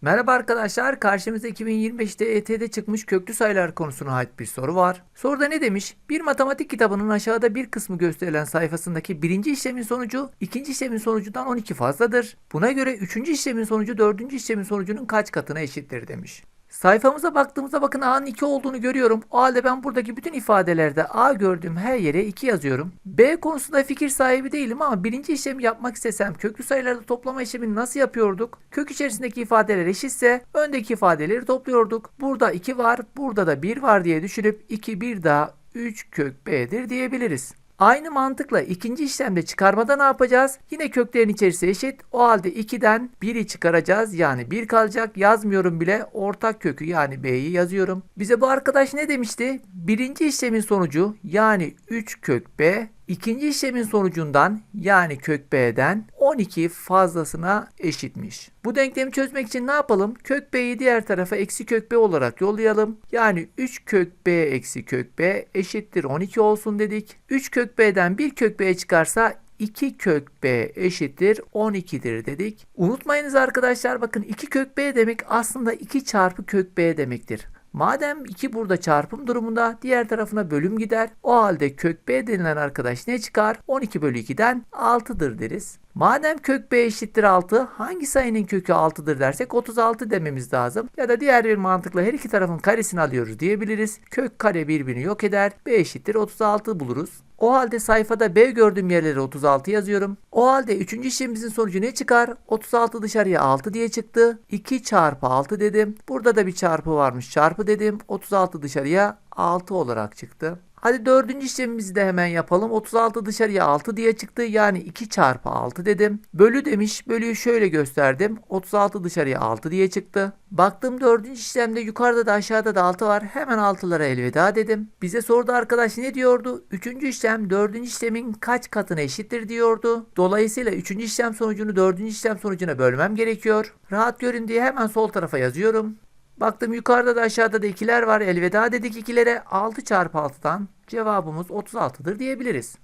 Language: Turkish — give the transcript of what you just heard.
Merhaba arkadaşlar, karşımızda 2025'te ET'de çıkmış köklü sayılar konusuna ait bir soru var. Soruda ne demiş? Bir matematik kitabının aşağıda bir kısmı gösterilen sayfasındaki birinci işlemin sonucu ikinci işlemin sonucundan 12 fazladır. Buna göre üçüncü işlemin sonucu dördüncü işlemin sonucunun kaç katına eşittir demiş. Sayfamıza baktığımızda bakın A'nın 2 olduğunu görüyorum. O halde ben buradaki bütün ifadelerde A gördüğüm her yere 2 yazıyorum. B konusunda fikir sahibi değilim ama birinci işlemi yapmak istesem köklü sayılarda toplama işlemini nasıl yapıyorduk? Kök içerisindeki ifadeler eşitse öndeki ifadeleri topluyorduk. Burada 2 var, burada da 1 var diye düşünüp 2 1 daha 3 kök B'dir diyebiliriz. Aynı mantıkla ikinci işlemde çıkarmada ne yapacağız? Yine köklerin içerisi eşit. O halde 2'den 1'i çıkaracağız. Yani 1 kalacak. Yazmıyorum bile. Ortak kökü yani B'yi yazıyorum. Bize bu arkadaş ne demişti? Birinci işlemin sonucu yani 3 kök B ikinci işlemin sonucundan yani kök B'den 12 fazlasına eşitmiş. Bu denklemi çözmek için ne yapalım? Kök B'yi diğer tarafa eksi kök B olarak yollayalım. Yani 3 kök B eksi kök B eşittir 12 olsun dedik. 3 kök B'den 1 kök B çıkarsa 2 kök B eşittir 12'dir dedik. Unutmayınız arkadaşlar bakın 2 kök B demek aslında 2 çarpı kök B demektir. Madem 2 burada çarpım durumunda diğer tarafına bölüm gider. O halde kök B denilen arkadaş ne çıkar? 12 bölü 2'den 6'dır deriz. Madem kök B eşittir 6 hangi sayının kökü 6'dır dersek 36 dememiz lazım. Ya da diğer bir mantıkla her iki tarafın karesini alıyoruz diyebiliriz. Kök kare birbirini yok eder. B eşittir 36 buluruz. O halde sayfada B gördüğüm yerlere 36 yazıyorum. O halde 3. işlemimizin sonucu ne çıkar? 36 dışarıya 6 diye çıktı. 2 çarpı 6 dedim. Burada da bir çarpı varmış çarpı dedim. 36 dışarıya 6 olarak çıktı. Hadi dördüncü işlemimizi de hemen yapalım. 36 dışarıya 6 diye çıktı. Yani 2 çarpı 6 dedim. Bölü demiş. Bölüyü şöyle gösterdim. 36 dışarıya 6 diye çıktı. Baktım dördüncü işlemde yukarıda da aşağıda da 6 var. Hemen 6'lara elveda dedim. Bize sordu arkadaş ne diyordu? Üçüncü işlem dördüncü işlemin kaç katına eşittir diyordu. Dolayısıyla üçüncü işlem sonucunu dördüncü işlem sonucuna bölmem gerekiyor. Rahat görün diye hemen sol tarafa yazıyorum. Baktım yukarıda da aşağıda da ikiler var. Elveda dedik ikilere. 6 çarpı 6'dan cevabımız 36'dır diyebiliriz.